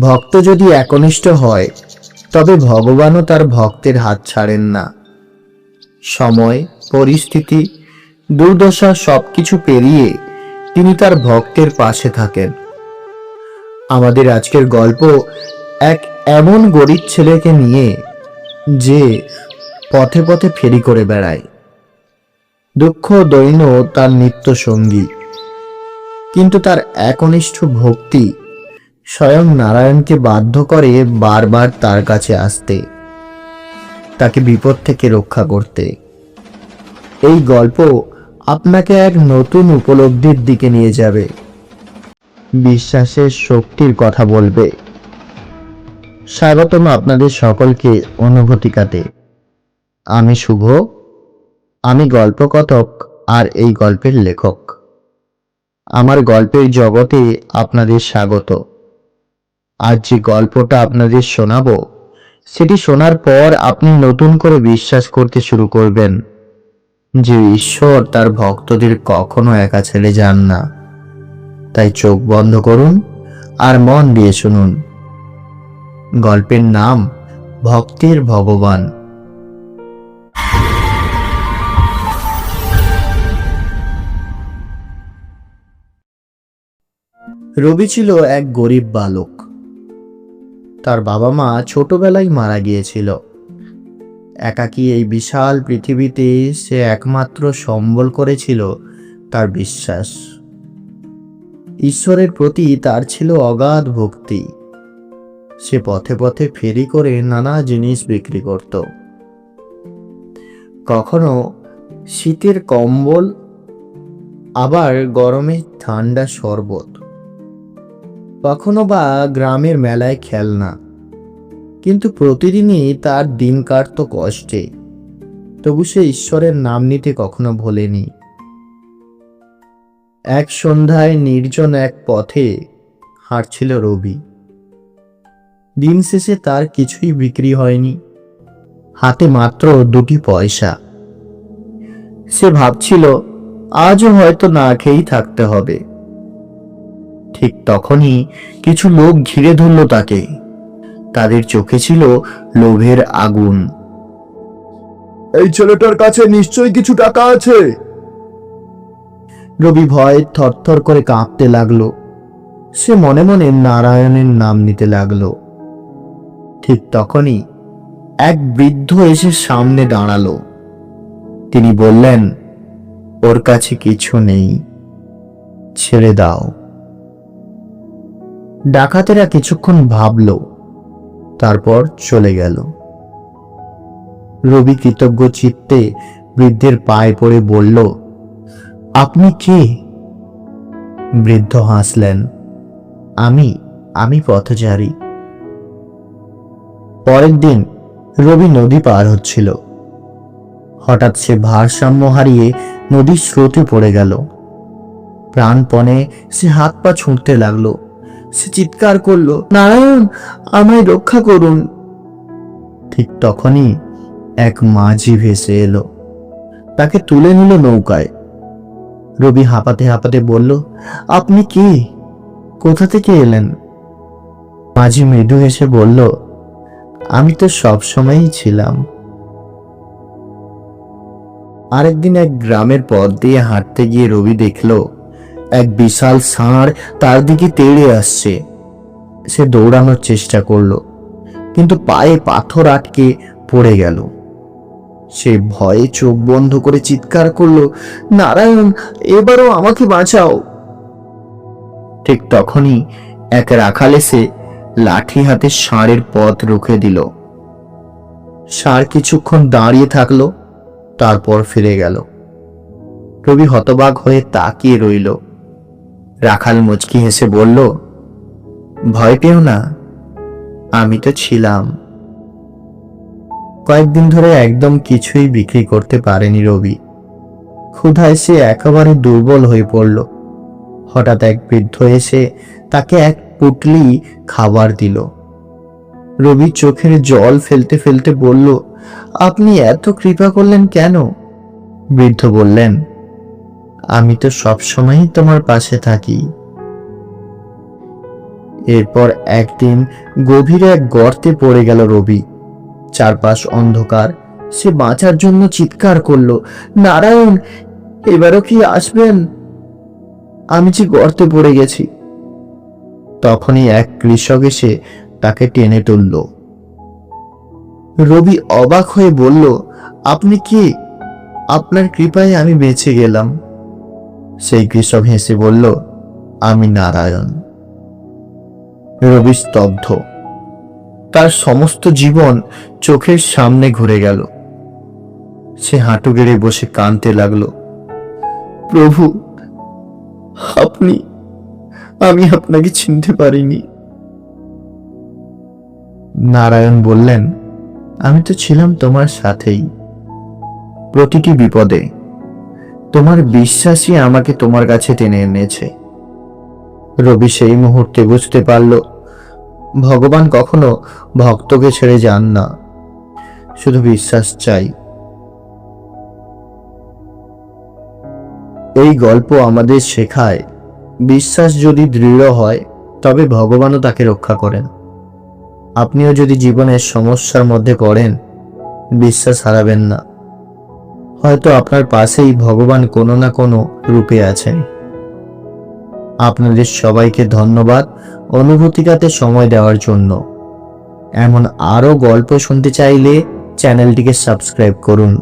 ভক্ত যদি একনিষ্ঠ হয়, তবে ভগবানও তার ভক্তের হাত ছাড়েন না। সময়, পরিস্থিতি, দুর্দশা সবকিছু পেরিয়ে তিনি তার ভক্তের পাশে থাকেন। আমাদের আজকের গল্প এক এমন গরিব ছেলেকে নিয়ে যে পথে পথে ফেরি করে বেড়ায়। দুঃখ দৈন্য তার নিত্য সঙ্গী। কিন্তু তার একনিষ্ঠ ভক্তি স্বয়ং নারায়ণকে বাধ্য করে বারবার তার কাছে আসতে, তাকে বিপদ থেকে রক্ষা করতে। এই গল্প আপনাকে এক নতুন উপলব্ধির দিকে নিয়ে যাবে। বিশ্বাসের শক্তির কথা বলবে। স্বাগতম আপনাদের সকলকে অনুভূতিকাতে। আমি শুভ, আমি গল্পকথক আর এই গল্পের লেখক। আমার গল্পের জগতে আপনাদের স্বাগত। আজ যে গল্পটা আপনাদের শোনাবো, সেটি শোনার পর আপনি নতুন করে বিশ্বাস করতে শুরু করবেন যে ঈশ্বর তার ভক্তদের কখনো একা ছেড়ে যান না। তাই চোখ বন্ধ করুন আর মন দিয়ে শুনুন। গল্পের নাম, ভক্তের ভগবান। রবি ছিল এক গরিব বালক। তার বাবা মা ছোটবেলায় মারা গিয়েছিল। একাকী এই বিশাল পৃথিবীতে সে একমাত্র সম্বল করেছিল তার বিশ্বাস। ঈশ্বরের প্রতি তার ছিল অগাধ ভক্তি। সে পথে পথে ফেরি করে নানা জিনিস বিক্রি করত। কখনো শীতের কম্বল, আবার গরমে ঠান্ডা শরবত। কখনো বা গ্রামের মেলায় খেলনা। কিন্তু প্রতিদিনই তার দিন কাটত কষ্টে। তবু সে ঈশ্বরের নাম নিতে কখনো ভোলেনি। এক সন্ধ্যায় নির্জন এক পথে হাঁটছিল রবি। দিন শেষে তার কিছুই বিক্রি হয়নি। হাতে মাত্র দুটি পয়সা। সে ভাবছিল, আজও হয়তো না খেয়েই থাকতে হবে। ঠিক তখনই কিছু লোক ঘিরে ধরল তাকে। তাদের চোখে ছিল লোভের আগুন। এই ছেলেটার কাছে নিশ্চয়ই কিছু টাকা আছে। রবি ভয়ে থরথর করে কাঁপতে লাগল। সে মনে মনে নারায়ণের নাম নিতে লাগল। ঠিক তখনই এক বৃদ্ধ এসে সামনে দাঁড়াল। তিনি বললেন ওর কাছে কিছু নেই। ছেড়ে দাও। ডাকাতেরা কিছুক্ষণ ভাবলো, তারপর চলে গেল। রবি কৃতজ্ঞ চিত্তে বৃদ্ধের পায়ে পড়ে বলল, আপনি কে? বৃদ্ধ হাসলেন, আমি আমি পথচারী। পরের দিন রবি নদী পার হচ্ছিল। হঠাৎ সে ভারসাম্য হারিয়ে নদীর স্রোতে পড়ে গেল। প্রাণপণে সে হাত পা ছুঁড়তে লাগল। সে চিৎকার করল, নারায়ণ, আমায় রক্ষা করুন। ঠিক তখনই এক মাঝি ভেসে এলো। তাকে তুলে নিল নৌকায়। রবি হাঁপাতে হাঁপাতে বলল, আপনি কি? কোথা থেকে এলেন? মাঝি মৃদু হেসে বলল, আমি তো সব সময়ই ছিলাম। আরেকদিন এক গ্রামের পথ দিয়ে হাঁটতে গিয়ে রবি দেখল এক বিশাল ষাঁড় তার দিকে তেড়ে আসছে। সে দৌড়ানোর চেষ্টা করল, কিন্তু পায়ে পাথর আটকে পড়ে গেল। সে ভয়ে চোখ বন্ধ করে চিৎকার করল, নারায়ণ, এবারও আমাকে বাঁচাও। ঠিক তখনই এক রাখাল এসে লাঠি হাতে ষাঁড়ের পথ রুখে দিল। ষাঁড় কিছুক্ষণ দাঁড়িয়ে থাকল, তারপর ফিরে গেল। রবি হতবাক হয়ে তাকিয়ে রইল। রাখাল মুচকি হেসে বলল, ভয় পেও না, আমি তো ছিলাম। কয়েকদিন ধরে একদম কিছুই বিক্রি করতে পারেনি রবি। ক্ষুধায় সে একেবারে দুর্বল হয়ে পড়ল। হঠাৎ এক বৃদ্ধ এসে তাকে এক পুটলি খাবার দিল। রবি চোখের জল ফেলতে ফেলতে বলল, আপনি এত কৃপা করলেন কেন? বৃদ্ধ বললেন আমি তো সবসময়ই তোমার পাশে থাকি। এরপর একদিন গভীর এক গর্তে পড়ে গেল রবি। চারপাশ অন্ধকার। সে বাঁচার জন্য চিৎকার করল, নারায়ণ, এবারও কি আসবেন? আমি যে গর্তে পড়ে গেছি। তখনই এক কৃষক এসে তাকে টেনে তুলল। রবি অবাক হয়ে বলল, আপনি কি? আপনার কৃপায় আমি বেঁচে গেলাম। সেই কৃষক হেসে বলল, আমি নারায়ণ। রবি স্তব্ধ। তার সমস্ত জীবন চোখের সামনে ঘুরে গেল। সে হাঁটু গেড়ে বসে কাঁদতে লাগল, প্রভু, আপনি, আমি আপনাকে চিনতে পারিনি। নারায়ণ বললেন, আমি তো ছিলাম তোমার সাথেই। প্রতিটি বিপদে তোমার বিশ্বাসই আমাকে তোমার কাছে টেনে এনেছে। রবি সেই মুহূর্তে বুঝতে পারল, ভগবান কখনো ভক্তকে ছেড়ে যান না। শুধু বিশ্বাস চাই। এই গল্প আমাদের শেখায়, বিশ্বাস যদি দৃঢ় হয়, তবে ভগবানও তাকে রক্ষা করেন। আপনিও যদি জীবনের সমস্যার মধ্যে পড়েন, বিশ্বাস হারাবেন না। হয়তো আপনার পাশেই ভগবান কোনো না কোনো রূপে আছেন আপনাদের সবাইকে ধন্যবাদ অনুভূতিকাতে সময় দেওয়ার জন্য। এমন আরও গল্প শুনতে চাইলে চ্যানেলটিকে সাবস্ক্রাইব করুন।